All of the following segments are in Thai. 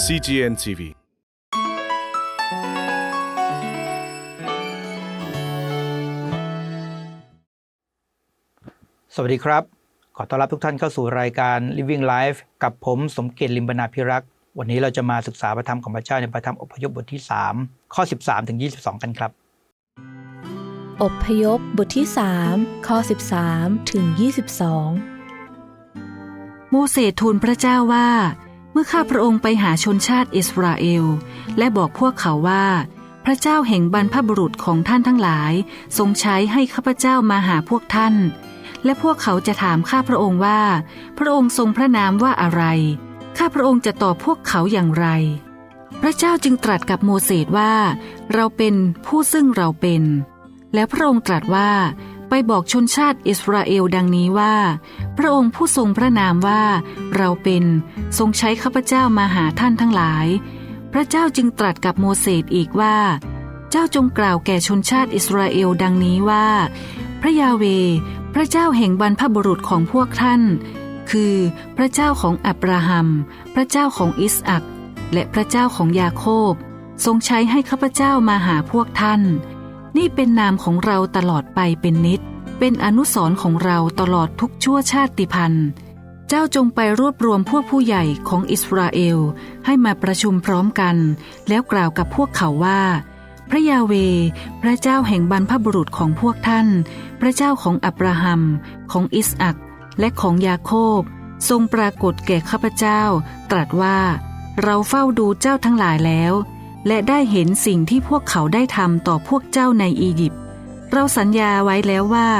CGN TV สวัสดีครับ ขอต้อนรับทุกท่านเข้าสู่รายการ Living Life กับผมสมเกียรติลิมบนาพิรักษ์ วันนี้เราจะมาศึกษาพระธรรมของพระเจ้าในพระธรรมอพยพบทที่ 3 ข้อ 13 ถึง 22 กันครับ อพยพบทที่ 3 ข้อ 13 ถึง 22 โมเสสทูลพระเจ้าว่า เมื่อข้าพระองค์ไปหาชนชาติอิสราเอล และบอกพวกเขาว่า พระเจ้าแห่งบรรพบุรุษของท่านทั้งหลาย ทรงใช้ให้ข้าพเจ้ามาหาพวกท่าน และพวกเขาจะถามข้าพระองค์ว่า พระองค์ทรงพระนามว่าอะไร ข้าพระองค์จะตอบพวกเขาอย่างไร พระเจ้าจึงตรัสกับโมเสสว่า เราเป็นผู้ซึ่งเราเป็น แล้วพระองค์ตรัสว่า ไปบอกชนชาติอิสราเอลดังนี้ว่า พระองค์ผู้ทรงพระนามว่าเราเป็นทรงใช้ข้าพเจ้ามาหาท่านทั้งหลาย พระเจ้าจึงตรัสกับโมเสสอีกว่า เจ้าจงกล่าวแก่ชนชาติอิสราเอลดังนี้ว่า พระยาเว พระเจ้าแห่งบรรพบุรุษของพวกท่าน คือพระเจ้าของอับราฮัม พระเจ้าของอิสอักและพระเจ้าของยาโคบ ทรงใช้ให้ข้าพเจ้ามาหาพวกท่าน นี่เป็นนามของเราตลอดไปเป็นนิด เป็นอนุสรของเราตลอดทุกชั่วชาติพันธุ์ เจ้าจงไปรวบรวมพวกผู้ใหญ่ของอิสราเอลให้มาประชุมพร้อมกัน แล้วกล่าวกับพวกเขาว่า พระยาเว พระเจ้าแห่งบรรพบุรุษของพวกท่าน พระเจ้าของอับราฮัม ของอิสอักและของยาโคบ ทรงปรากฏแก่ข้าพเจ้า ตรัสว่า เราเฝ้าดูเจ้าทั้งหลายแล้ว และได้เห็นสิ่งที่พวกเขาได้ทำต่อพวกเจ้าในอียิปต์ เราสัญญาไว้แล้วว่า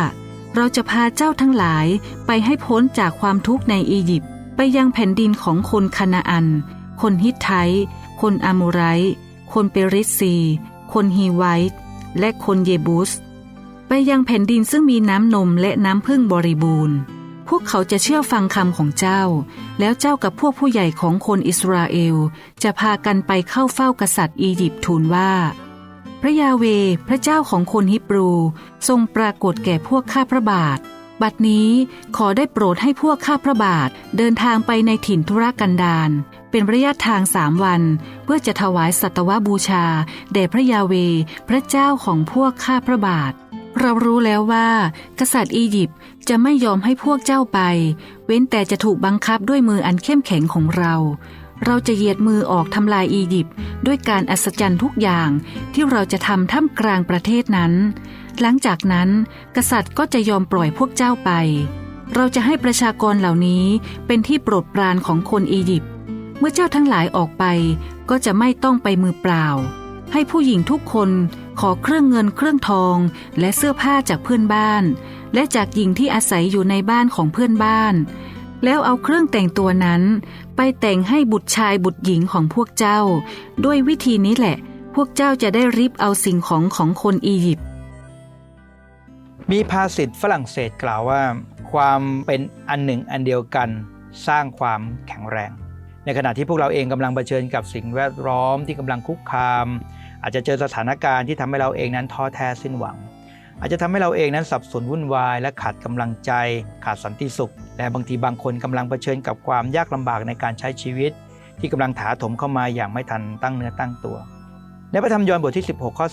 เราจะพาเจ้าทั้งหลายไปให้พ้นจากความทุกข์ในอียิปต์ไปยังแผ่นดินของคนคานาอัน คนฮิตไท คนอามูไรคนเปริซี คนฮีไวท์และคนเยบุส ไปยังแผ่นดินซึ่งมีน้ำนมและน้ำพึ่งบริบูรณ์ วกเขาจะเชื่อฟังคำของเจ้า แล้วเจ้ากับพวกผู้ใหญ่ของคนอิสราเอล จะพากันไปเข้าเฝ้ากษัตริย์อียิปต์ทูลว่า พระยาเวพระเจ้าของคนฮิบรูทรงปรากฏแก่พวกข้าพระบาท บัดนี้ขอได้โปรดให้พวกข้าพระบาทเดินทางไปในถิ่นธุรกันดารเป็นระยะทางสามวัน เพื่อจะถวายสัตวบูชา แด่พระยาเว พระเจ้าของพวกข้าพระบาท เรารู้แล้วว่า กษัตริย์อียิปต์จะไม่ยอมให้พวกเจ้าไป เว้นแต่จะถูกบังคับด้วยมืออันเข้มแข็งของเรา เราจะเหยียดมือออกทำลายอียิปต์ด้วยการอัศจรรย์ทุกอย่างที่เราจะทำท่ามกลางประเทศนั้น หลังจากนั้น กษัตริย์ก็จะยอมปล่อยพวกเจ้าไป เราจะให้ประชากรเหล่านี้เป็นที่โปรดปรานของคนอียิปต์เมื่อเจ้าทั้งหลายออกไป ก็จะไม่ต้องไปมือเปล่า ให้ผู้หญิงทุกคนขอเครื่องเงินเครื่องทองและเสื้อผ้าจากเพื่อนบ้าน และจากหญิงที่อาศัยอยู่ในบ้านของเพื่อนบ้าน แล้วเอาเครื่องแต่งตัวนั้น ไปแต่งให้บุตรชายบุตรหญิงของพวกเจ้า ด้วยวิธีนี้แหละ พวกเจ้าจะได้ริบเอาสิ่งของของคนอียิปต์มีภาษิตฝรั่งเศสกล่าวว่า ความเป็นอันหนึ่งอันเดียวกัน สร้างความแข็งแรง ในขณะที่พวกเราเองกำลังเผชิญกับสิ่งแวดล้อมที่กำลังคุกคาม อาจจะเจอสถานการณ์ที่ทำให้เราเองนั้นท้อแท้สิ้นหวัง อาจจะทำให้เราเองนั้นสับสนวุ่นวาย และขาดกำลังใจ ขาดสันติสุข และบางทีบางคนกำลังเผชิญกับความยากลำบากในการใช้ชีวิต ที่กำลังถาถมเข้ามาอย่างไม่ทันตั้งเนื้อตั้งตัว ในพระธรรมยอห์นบทที่ 16 ข้อ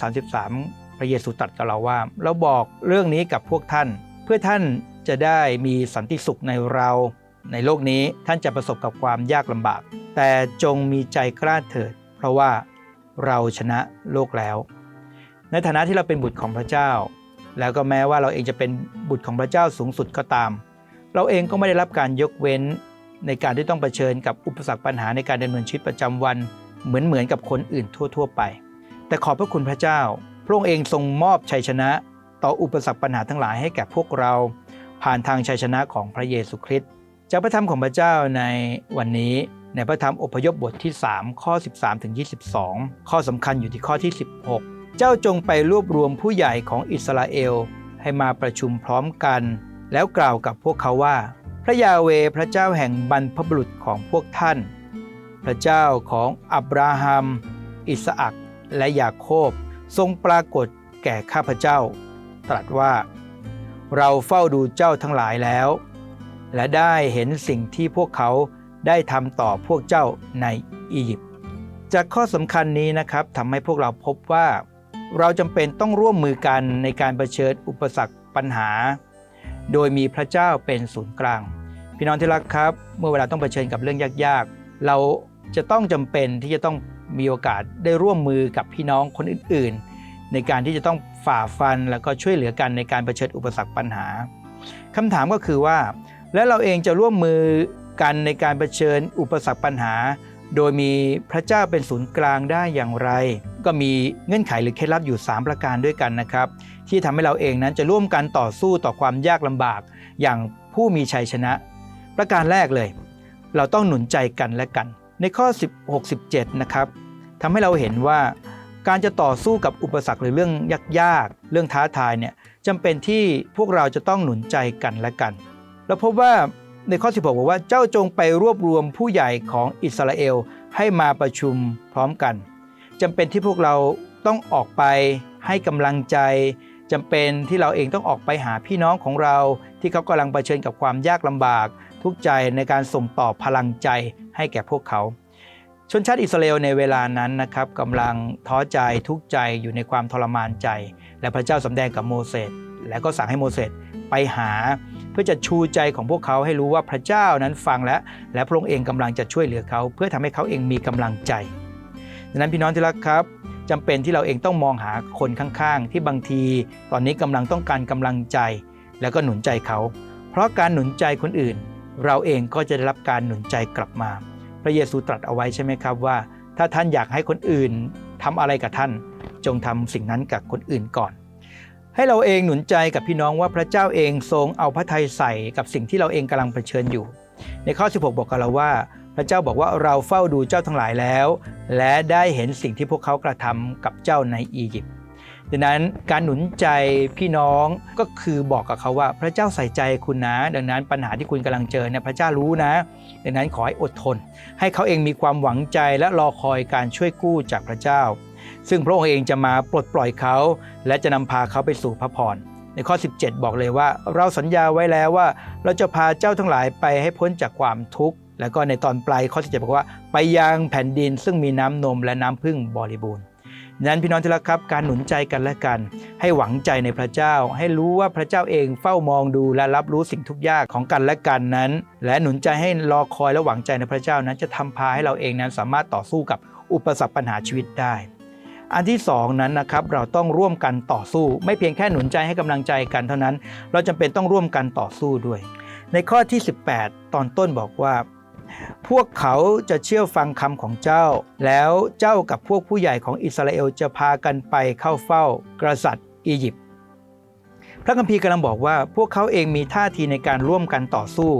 33 พระเยซูตรัสกับเราว่า เราบอกเรื่องนี้กับพวกท่าน เพื่อท่านจะได้มีสันติสุขในเรา ในโลกนี้ท่านจะประสบกับความยากลำบาก แต่จงมีใจกล้าเถิด เพราะว่า เราชนะโลกแล้ว ในฐานะที่เราเป็นบุตรของพระเจ้า แล้วก็แม้ว่าเราเองจะเป็นบุตรของพระเจ้าสูงสุดก็ตาม เราเองก็ไม่ได้รับการยกเว้นในการที่ต้องเผชิญกับอุปสรรคปัญหาในการดำเนินชีวิตประจำวันเหมือนเหมือนกับคนอื่นทั่ว ๆ ไป แต่ขอบพระคุณพระเจ้า พระองค์เองทรงมอบชัยชนะ ต่ออุปสรรคปัญหาทั้งหลายให้แก่พวกเรา ผ่านทางชัยชนะของพระเยซูคริสต์จากพระธรรมของพระเจ้าในวันนี้ ในพระธรรมอพยพบทที่ 3 ข้อ 13ถึง22 ข้อสำคัญอยู่ที่ข้อที่ 16 เจ้าจงไปรวบรวมผู้ใหญ่ของอิสราเอล ให้มาประชุมพร้อมกัน แล้วกล่าวกับพวกเขาว่า พระยาเวพระเจ้าแห่งบรรพบุรุษของพวกท่าน พระเจ้าของอับราฮัม อิสอักและยาโคบ ทรงปรากฏแก่ข้าพเจ้า ตรัสว่า เราเฝ้าดูเจ้าทั้งหลายแล้ว และได้เห็นสิ่งที่พวกเขา ได้ทำต่อพวกเจ้าในอียิปต์จากข้อสำคัญนี้นะครับทำให้พวกเราพบว่า เราจำเป็นต้องร่วมมือกันในการเผชิญอุปสรรคปัญหา โดยมีพระเจ้าเป็นศูนย์กลาง พี่น้องที่รักครับ เมื่อเวลาต้องเผชิญกับเรื่องยากๆ เราจะต้องจำเป็นที่จะต้องมีโอกาสได้ร่วมมือกับพี่น้องคนอื่นๆ ในการที่จะต้องฝ่าฟันแล้วก็ช่วยเหลือกันในการเผชิญอุปสรรคปัญหาคำถามก็คือว่า แล้วเราเองจะร่วมมือ กันในการเผชิญอุปสรรคปัญหา โดยมีพระเจ้าเป็นศูนย์กลางได้อย่างไร ก็มีเงื่อนไขหรือเคล็ดลับอยู่ 3 ประการด้วยกันนะครับ ที่ทำให้เราเองนั้นจะร่วมกันต่อสู้ต่อความยากลำบาก อย่างผู้มีชัยชนะ ประการแรกเลย เราต้องหนุนใจกันและกัน ในข้อ 16 17 นะครับทำให้เราเห็นว่าการจะต่อสู้กับอุปสรรคหรือเรื่องยากๆ เรื่องท้าทายเนี่ยจำเป็นที่พวกเราจะต้องหนุนใจกันและกัน เราพบว่า ในข้อ 16 บอกว่าเจ้าจงไปรวบรวมผู้ใหญ่ของอิสราเอลให้มาประชุมพร้อมกันจำเป็นที่พวกเราต้องออกไปให้กำลังใจจำเป็นที่เราเองต้องออกไปหาพี่น้องของเรา ที่เขากำลังเผชิญกับความยากลำบาก ทุกใจในการส่งต่อพลังใจให้แก่พวกเขา ชนชาติอิสราเอลในเวลานั้นนะครับกำลังท้อใจทุกใจอยู่ในความทรมานใจ และพระเจ้าสำแดงกับโมเสสและก็สั่งให้โมเสสไปหา เพื่อจะชูใจของพวกเขาให้รู้ว่าพระเจ้านั้นฟังและและพระองค์เองกำลังจะช่วยเหลือเขา เพื่อทำให้เขาเองมีกำลังใจดังนั้นพี่น้องที่รักครับจำเป็นที่เราเองต้องมองหาคนข้างๆ ที่บางที ตอนนี้กำลังต้องการกำลังใจ แล้วก็หนุนใจเขา เพราะการหนุนใจคนอื่น เราเองก็จะได้รับการหนุนใจกลับมา พระเยซูตรัสเอาไว้ใช่ไหมครับว่า ถ้าท่านอยากให้คนอื่นทำอะไรกับท่าน จงทำสิ่งนั้นกับคนอื่นก่อน ให้เราเองหนุนใจกับพี่น้องว่าพระเจ้าเองทรงเอาพระทัยใส่กับสิ่งที่เราเองกำลังเผชิญอยู่ ในข้อ 16 บอกกับเราว่า พระเจ้าบอกว่าเราเฝ้าดูเจ้าทั้งหลายแล้ว และได้เห็นสิ่งที่พวกเขากระทำกับเจ้าในอียิปต์ดังนั้นการหนุนใจพี่น้องก็คือบอกกับเขาว่าพระเจ้าใส่ใจคุณนะ ดังนั้นปัญหาที่คุณกำลังเจอเนี่ยพระเจ้ารู้นะ ดังนั้นขอให้อดทน ให้เขาเองมีความหวังใจและรอคอยการช่วยกู้จากพระเจ้า ซึ่งพระองค์เองจะมาปลดปล่อยเขา และจะนำพาเขาไปสู่พระพร ในข้อ 17 บอกเลยว่า เราสัญญาไว้แล้วว่า เราจะพาเจ้าทั้งหลายไปให้พ้นจากความทุกข์ แล้วก็ในตอนปลายข้อ 17 บอกว่า ไปยังแผ่นดินซึ่งมีน้ำนมและน้ำพึ่งบริบูรณ์นั้นพี่น้องที่รักครับการหนุนใจกันและกัน ให้หวังใจในพระเจ้า ให้รู้ว่าพระเจ้าเองเฝ้ามองดูและรับรู้สิ่งทุกยากของกันและกันนั้น และหนุนใจให้รอคอยและหวังใจในพระเจ้านั้นจะทำพาให้เราเองนั้นสามารถต่อสู้กับอุปสรรคปัญหาชีวิตได้ อันที่สองนั้นนะครับเราต้องร่วมกันต่อสู้ ไม่เพียงแค่หนุนใจให้กำลังใจกันเท่านั้น เราจำเป็นต้องร่วมกันต่อสู้ด้วย ในข้อที่ 18 ตอนต้นบอกว่า พวกเขาจะเชื่อฟังคำของเจ้า แล้วเจ้ากับพวกผู้ใหญ่ของอิสราเอลจะพากันไปเข้าเฝ้ากษัตริย์อียิปต์พระคัมภีร์กำลังบอกว่าพวกเขาเองมีท่าทีในการร่วมกันต่อสู้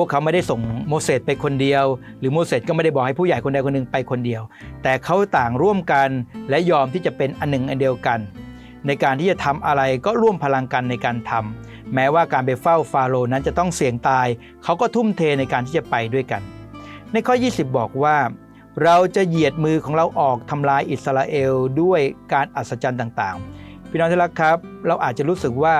วกเขาไม่ได้ส่งโมเสสไปคนเดียว หรือโมเสสก็ไม่ได้บอกให้ผู้ใหญ่คนใดคนหนึ่งไปคนเดียว แต่เขาต่างร่วมกันและยอมที่จะเป็นอันหนึ่งอันเดียวกัน ในการที่จะทำอะไรก็ร่วมพลังกันในการทำแม้ว่าการไปเฝ้าฟาโรห์นั้นจะต้องเสี่ยงตาย เขาก็ทุ่มเทในการที่จะไปด้วยกัน ในข้อ 20 บอกว่า เราจะเหยียดมือของเราออกทำลายอิสราเอลด้วยการอัศจรรย์ต่างๆพี่น้องที่รักครับ เราอาจจะรู้สึกว่า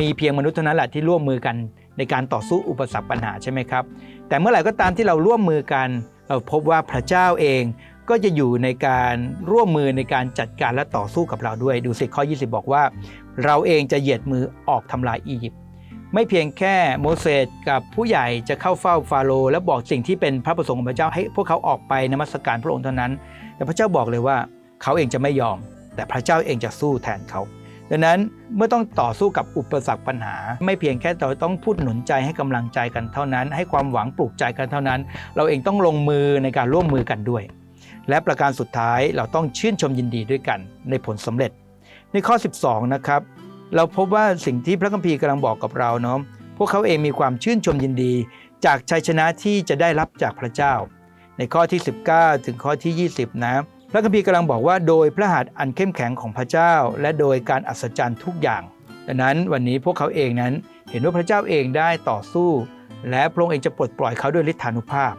มีเพียงมนุษย์เท่านั้นแหละที่ร่วมมือกัน ในการต่อสู้อุปสรรคปัญหาใช่ไหมครับ แต่เมื่อไหร่ก็ตามที่เราร่วมมือกันเราพบว่าพระเจ้าเองก็จะอยู่ในการร่วมมือในการจัดการและต่อสู้กับเราด้วย ดูสิข้อ 20 บอกว่า เราเองจะเหยียดมือออกทำลายอียิปต์ไม่เพียงแค่โมเสสกับผู้ใหญ่จะเข้าเฝ้าฟาโรห์และบอกสิ่งที่เป็นพระประสงค์ของพระเจ้าให้พวกเขาออกไปนมัสการพระองค์เท่านั้น แต่พระเจ้าบอกเลยว่าเขาเองจะไม่ยอม แต่พระเจ้าเองจะสู้แทนเขา ดังนั้นเมื่อต้องต่อสู้กับอุปสรรคปัญหา ไม่เพียงแค่เราต้องพูดหนุนใจให้กำลังใจกันเท่านั้น ให้ความหวังปลูกใจกันเท่านั้น เราเองต้องลงมือในการร่วมมือกันด้วย และประการสุดท้ายเราต้องชื่นชมยินดีด้วยกันในผลสำเร็จ ในข้อ 12 นะครับ เราพบว่าสิ่งที่พระคัมภีร์กำลังบอกกับเราเนาะพวกเขาเองมีความชื่นชมยินดี จากชัยชนะที่จะได้รับจากพระเจ้า ในข้อที่ 19 ถึงข้อที่ 20 นะ พระคัมภีร์กำลังบอกว่าโดยพระหัตถ์อันเข้มแข็งของพระเจ้า และโดยการอัศจรรย์ทุกอย่าง ดังนั้นวันนี้พวกเขาเองนั้นเห็นว่าพระเจ้าเองได้ต่อสู้ และพระองค์เองจะปลดปล่อยเขาด้วยฤทธานุภาพ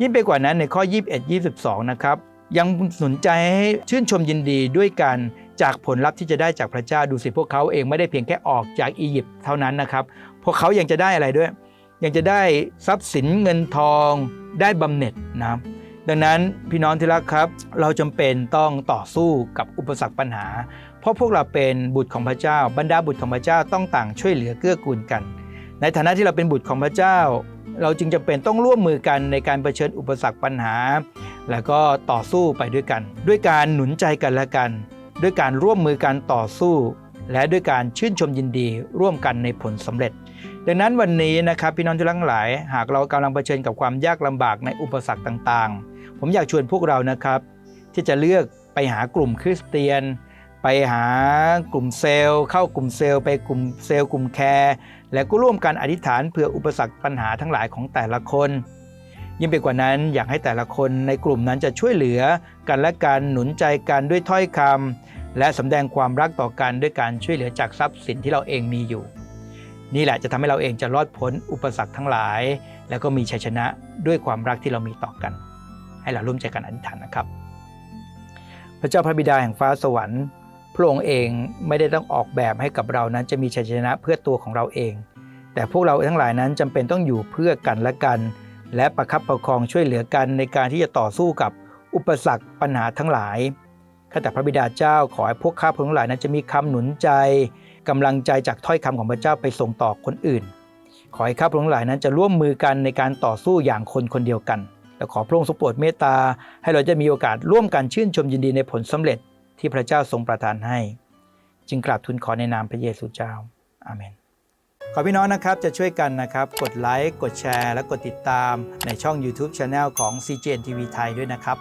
ยิ่งไปกว่านั้นในข้อ 21 22 นะครับ ยังหนุนใจให้ชื่นชมยินดีด้วยกันจากผลลัพธ์ที่จะได้จากพระเจ้าดูสิพวกเขาเองไม่ได้เพียงแค่ออกจากอียิปต์เท่านั้นนะครับพวกเขายังจะได้อะไรด้วย ยังจะได้ทรัพย์สินเงินทองได้บำเหน็จนะ ดังนั้นพี่น้องที่รักครับ เราจำเป็นต้องต่อสู้กับอุปสรรคปัญหา เพราะพวกเราเป็นบุตรของพระเจ้า บรรดาบุตรของพระเจ้าต้องต่างช่วยเหลือเกื้อกูลกัน ในฐานะที่เราเป็นบุตรของพระเจ้า เราจึงจำเป็นต้องร่วมมือกันในการเผชิญอุปสรรคปัญหา แล้วก็ต่อสู้ไปด้วยกัน ด้วยการหนุนใจกันและกัน ด้วยการร่วมมือกันต่อสู้ และด้วยการชื่นชมยินดีร่วมกันในผลสำเร็จ ดังนั้นวันนี้นะครับพี่น้องที่รักทั้งหลาย หากเรากำลังเผชิญกับความยากลำบากในอุปสรรคต่างๆ ผมอยากชวนพวกเรานะครับ ที่จะเลือกไปหากลุ่มคริสเตียน ไปหากลุ่มเซลล์ เข้ากลุ่มเซลล์ ไปกลุ่มเซลล์กลุ่มแคร์และก็ร่วมกันอธิษฐานเพื่ออุปสรรคปัญหาทั้งหลายของแต่ละคน ยิ่งไปกว่านั้นอยากให้แต่ละคนในกลุ่มนั้นจะช่วยเหลือกันและการหนุนใจกันด้วยถ้อยคำและสำแดงความรักต่อกันด้วยการช่วยเหลือจากทรัพย์สินที่เราเองมีอยู่ นี่แหละจะทำให้เราเองจะรอดพ้นอุปสรรคทั้งหลาย แล้วก็มีชัยชนะด้วยความรักที่เรามีต่อกัน ให้เราร่วมใจกันอธิษฐานนะครับ พระเจ้าพระบิดาแห่งฟ้าสวรรค์ พระองค์เองไม่ได้ต้องออกแบบให้กับเรานั้นจะมีชัยชนะเพื่อตัวของเราเอง แต่พวกเราทั้งหลายนั้นจำเป็นต้องอยู่เพื่อกันและกัน และประคับประคองช่วยเหลือกันในการที่จะต่อสู้กับอุปสรรคปัญหาทั้งหลายข้าแต่พระบิดาเจ้าขอให้พวกข้าพวกทั้งหลายนั้นจะมีคำหนุนใจ กำลังใจจากถ้อยคำของพระเจ้าไปส่งต่อคนอื่น ขอให้ข้าพวกทั้งหลายนั้นจะร่วมมือกันในการต่อสู้อย่างคนคนเดียวกัน และขอพระองค์ทรงโปรดเมตตา ให้เราจะมีโอกาสร่วมกันชื่นชมยินดีในผลสำเร็จที่พระเจ้าทรงประทานให้ จึงกราบทูลขอในนามพระเยซูเจ้า อาเมน ขอพี่น้องนะครับจะช่วยกันนะครับ กดไลค์กดแชร์ และกดติดตามในช่อง YouTube Channel ของ CGN TV ไทยด้วยนะครับ